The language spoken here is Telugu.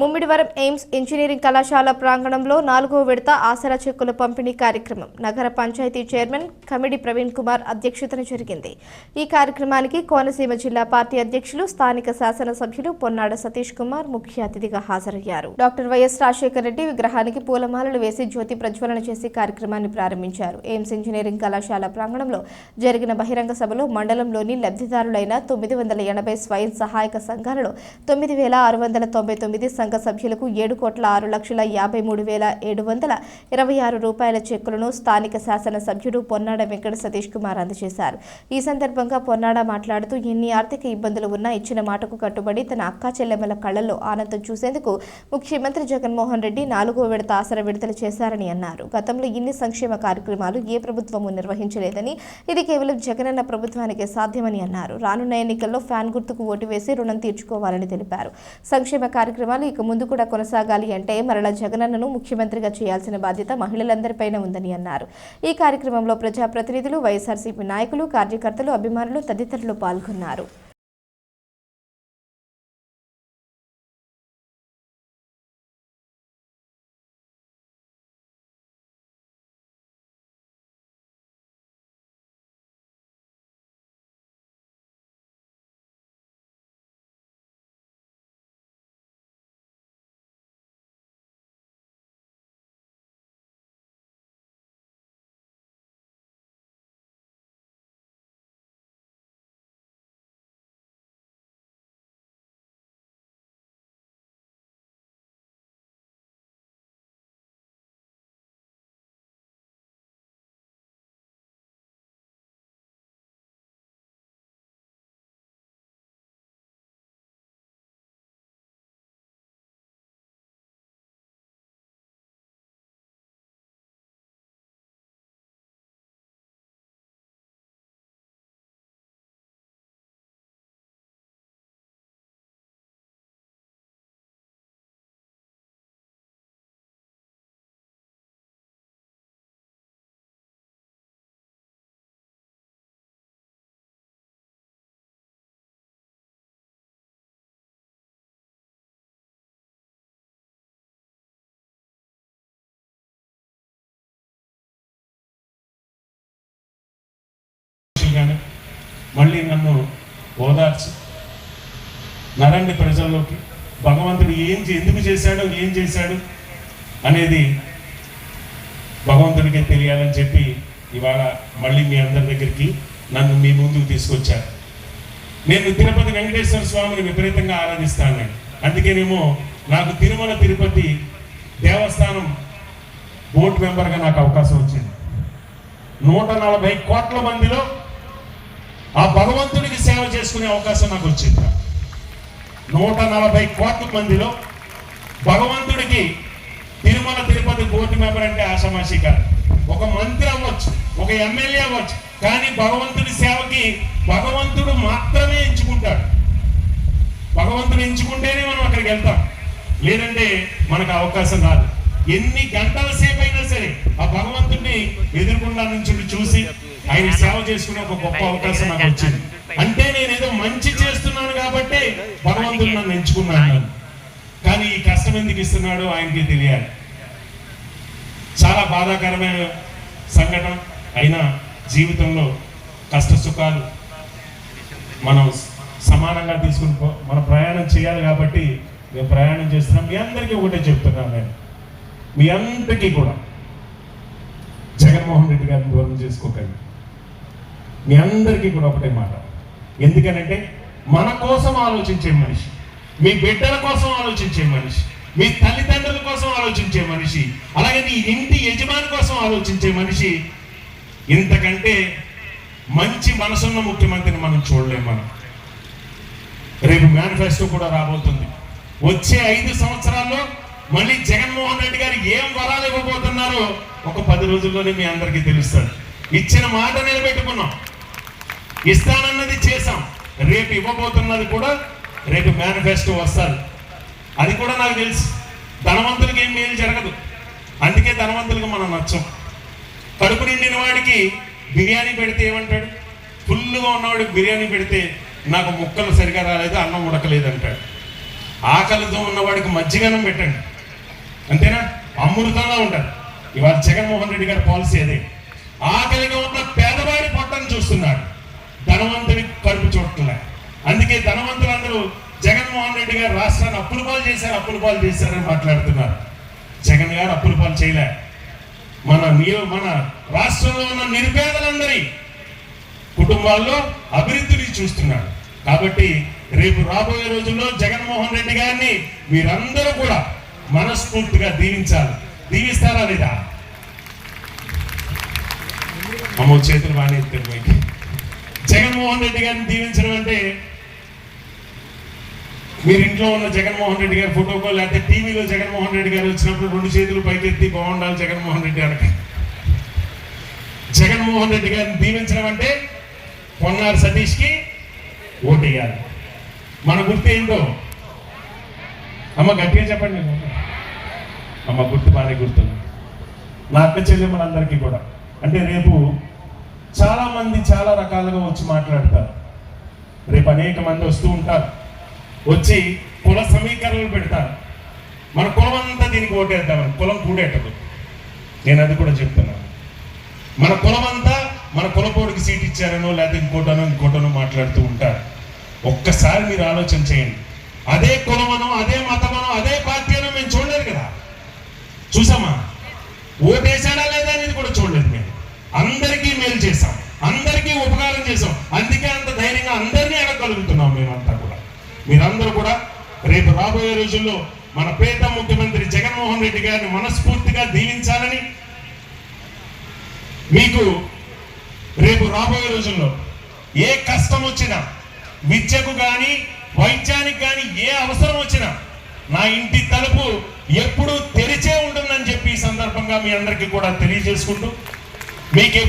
ముమ్మిడివరం ఎయిమ్స్ ఇంజనీరింగ్ కళాశాల ప్రాంగణంలో నాలుగో విడత ఆసరా చెక్కుల పంపిణీ కార్యక్రమం. నగర పంచాయతీ చైర్మన్ కమిడి ప్రవీణ్ కుమార్ అధ్యక్షతన జరిగింది. ఈ కార్యక్రమానికి కోనసీమ జిల్లా పార్టీ అధ్యక్షులు స్థానిక శాసనసభ్యులు పొన్నాడ సతీష్ కుమార్ ముఖ్య అతిథిగా హాజరయ్యారు. డాక్టర్ వైఎస్ రాజశేఖర రెడ్డి విగ్రహానికి పూలమాలలు వేసి జ్యోతి ప్రజ్వలన చేసి కార్యక్రమాన్ని ప్రారంభించారు. ఎయిమ్స్ ఇంజనీరింగ్ కళాశాల ప్రాంగణంలో జరిగిన బహిరంగ సభలో మండలంలోని లబ్ధిదారులైన తొమ్మిది వందల ఎనభై స్వయం సహాయక సంఘాలలో తొమ్మిది వేల ఆరు వందల తొంభై తొమ్మిది సంఘ సభ్యులకు ఏడు కోట్ల ఆరు లక్షల యాభై మూడు వేల ఏడు వందల ఇరవై ఆరు రూపాయల చెక్కులను స్థానిక శాసన సభ్యుడు పొన్నాడ వెంకట సతీష్ కుమార్ అందజేశారు. ఈ సందర్భంగా పొన్నాడ మాట్లాడుతూ ఎన్ని ఆర్థిక ఇబ్బందులు ఉన్నా ఇచ్చిన మాటకు కట్టుబడి తన అక్కా చెల్లెమ్మల కళ్ళలో ఆనందం చూసేందుకు ముఖ్యమంత్రి జగన్మోహన్ రెడ్డి నాలుగో విడత ఆసర విడుదల చేశారని అన్నారు. గతంలో ఇన్ని సంక్షేమ కార్యక్రమాలు ఏ ప్రభుత్వము నిర్వహించలేదని ఇది కేవలం జగనన్న ప్రభుత్వానికే సాధ్యమని అన్నారు. రానున్న ఎన్నికల్లో ఫ్యాన్ గుర్తుకు ఓటు వేసి రుణం తీర్చుకోవాలని తెలిపారు. సంక్షేమ కార్యక్రమాలు ఇక ముందు కూడా కొనసాగాలి అంటే మరలా జగనన్నను ముఖ్యమంత్రిగా చేయాల్సిన బాధ్యత మహిళలందరిపైన ఉందని అన్నారు. ఈ కార్యక్రమంలో ప్రజాప్రతినిధులు వైఎస్ఆర్సీపీ నాయకులు కార్యకర్తలు అభిమానులు తదితరులు పాల్గొన్నారు. కానీ మళ్ళీ నన్ను ఓదార్చి. నరండి ప్రజల్లోకి. భగవంతుడు ఏం ఎందుకు చేశాడు ఏం చేశాడు అనేది భగవంతుడికే తెలియాలని చెప్పి ఇవాళ మళ్ళీ మీ అందరి దగ్గరికి నన్ను మీ ముందుకు తీసుకొచ్చారు. నేను తిరుపతి వెంకటేశ్వర స్వామిని విపరీతంగా ఆరాధిస్తాను. అందుకేనేమో నాకు తిరుమల తిరుపతి దేవస్థానం బోర్డు మెంబర్గా నాకు అవకాశం వచ్చింది. నూట నలభై కోట్ల మందిలో ఆ భగవంతుడికి సేవ చేసుకునే అవకాశం నాకు వచ్చింది. నూట నలభై కోట్ల మందిలో భగవంతుడికి తిరుమల తిరుపతి బోర్డు మెంబర్ అంటే ఆషామాషి కాదు ఒక మంత్రి అవ్వచ్చు ఒక ఎమ్మెల్యే అవ్వచ్చు కానీ భగవంతుడి సేవకి భగవంతుడు మాత్రమే ఎంచుకుంటాడు. భగవంతుడు ఎంచుకుంటేనే మనం అక్కడికి వెళ్తాం. లేదంటే మనకు అవకాశం రాదు. ఎన్ని గంటల సేపు అయినా సరే ఆ భగవంతుడిని ఎదుర్కొండా నుంచి చూసి ఆయన సేవ చేసుకునే ఒక గొప్ప అవకాశం నాకు వచ్చింది. అంటే నేను ఏదో మంచి చేస్తున్నాను కాబట్టి భగవంతుడు నన్ను ఎంచుకున్నాను కానీ ఈ కష్టం ఎందుకు ఇస్తున్నాడో ఆయనకి తెలియాలి. చాలా బాధాకరమైన సంఘటన అయినా జీవితంలో కష్ట సుఖాలు మనం సమానంగా తీసుకుని మనం మన ప్రయాణం చేయాలి కాబట్టి మేము ప్రయాణం చేస్తున్నాం. మీ అందరికీ ఒకటే చెప్తున్నాను నేను. మీ అందరికీ కూడా జగన్మోహన్ రెడ్డి గారిని దూరం చేసుకోకండి. మీ అందరికీ కూడా ఒకటే మాట. ఎందుకనంటే మన కోసం ఆలోచించే మనిషి మీ బిడ్డల కోసం ఆలోచించే మనిషి మీ తల్లిదండ్రుల కోసం ఆలోచించే మనిషి అలాగే నీ ఇంటి యజమాని కోసం ఆలోచించే మనిషి ఇంతకంటే మంచి మనసున్న ముఖ్యమంత్రిని మనం చూడలేం మనం. రేపు మేనిఫెస్టో కూడా రాబోతుంది. వచ్చే ఐదు సంవత్సరాల్లో మళ్ళీ జగన్మోహన్ రెడ్డి గారు ఏం వరాలు ఇవ్వబోతున్నారో ఒక పది రోజుల్లోనే మీ అందరికీ తెలుస్తాడు. ఇచ్చిన మాట నిలబెట్టుకున్నాం. ఇస్తానన్నది చేశాం. రేపు ఇవ్వబోతున్నది కూడా రేపు మేనిఫెస్టో వస్తారు అది కూడా నాకు తెలుసు. ధనవంతులకి ఏం మేలు జరగదు. అందుకే ధనవంతులకు మనం నచ్చం. కడుపు నిండిన వాడికి బిర్యానీ పెడితే ఏమంటాడు? ఫుల్గా ఉన్నవాడికి బిర్యానీ పెడితే నాకు ముక్కలు సరిగా రాలేదు అన్నం ఉడకలేదు అంటాడు. ఆకలితో ఉన్నవాడికి మజ్జిగనం పెట్టండి. అంతేనా? అమృతంగా ఉంటారు ఇవాళ జగన్మోహన్ రెడ్డి గారి పాలసీ అదే. ఆకలిగా ఉన్న ధనవంతుడి కడుపు చూడట్లే అందుకే ధనవంతులందరూ జగన్మోహన్ రెడ్డి గారు రాష్ట్రాన్ని అప్పుల పాలు చేశారు అప్పుల పాలు చేశారని మాట్లాడుతున్నారు. జగన్ గారు అప్పుల పాలు చేయలే. మన నియో మన రాష్ట్రంలో ఉన్న నిరుపేదలందరి కుటుంబాల్లో అభివృద్ధిని చూస్తున్నాడు కాబట్టి రేపు రాబోయే రోజుల్లో జగన్మోహన్ రెడ్డి గారిని మీరందరూ కూడా మనస్ఫూర్తిగా దీవించాలి. దీవిస్తారా లేదా? అమ్మో చేతులు బాగానే ఎత్తారు జగన్మోహన్ రెడ్డి గారిని దీవించడం అంటే మీరు ఇంట్లో ఉన్న జగన్మోహన్ రెడ్డి గారి ఫోటోకో లేకపోతే టీవీలో జగన్మోహన్ రెడ్డి గారు వచ్చినప్పుడు రెండు చేతులు పైకెత్తి బాగుండాలి జగన్మోహన్ రెడ్డి అనక జగన్మోహన్ రెడ్డి గారిని దీవించడం అంటే పొన్నార్ సతీష్కి ఓటేయాలి మన గుర్తు ఏంటో? అమ్మ గట్టిగా చెప్పండి. అమ్మ గుర్తు బాగానే గుర్తుంది. నా అక్క చెల్లెమ్మలందరికీ కూడా. అంటే రేపు చాలామంది చాలా రకాలుగా వచ్చి మాట్లాడతారు. రేపు అనేక మంది వస్తూ ఉంటారు. వచ్చి కుల సమీకరణలు పెడతారు. మన కులం అంతా దీనికి ఓటేద్దామని కులం కూడేటదు నేను అది కూడా చెప్తున్నాను మన కులం అంతా మన కులపోడికి సీట్ ఇచ్చారనో లేకపోతే ఇంకోటనో ఇంకోటనో మాట్లాడుతూ ఉంటారు. ఒక్కసారి మీరు ఆలోచన చేయండి. అదే కులమనో అదే మతమనో అదే పార్టీ అనో మేము చూడలేదు కదా. చూసామా? ఓటేసాడా లేదా అనేది కూడా చూడలేదు మేము. అందరికీ చేశాం. అందరికీ ఉపకారం చేశాం. అందుకే అంత ధైర్యంగా అందరినీ అడగగలుగుతున్నాం మేమంతా కూడా. మీరందరూ కూడా రేపు రాబోయే రోజుల్లో మన పేద ముఖ్యమంత్రి జగన్మోహన్ రెడ్డి గారిని మనస్ఫూర్తిగా దీవించాలని మీకు రేపు రాబోయే రోజుల్లో ఏ కష్టం వచ్చినా విద్యకు కానీ వైద్యానికి కానీ ఏ అవసరం వచ్చినా నా ఇంటి తలుపు ఎప్పుడు తెరిచే ఉంటుందని చెప్పి ఈ సందర్భంగా మీ అందరికీ కూడా తెలియజేసుకుంటూ మీకు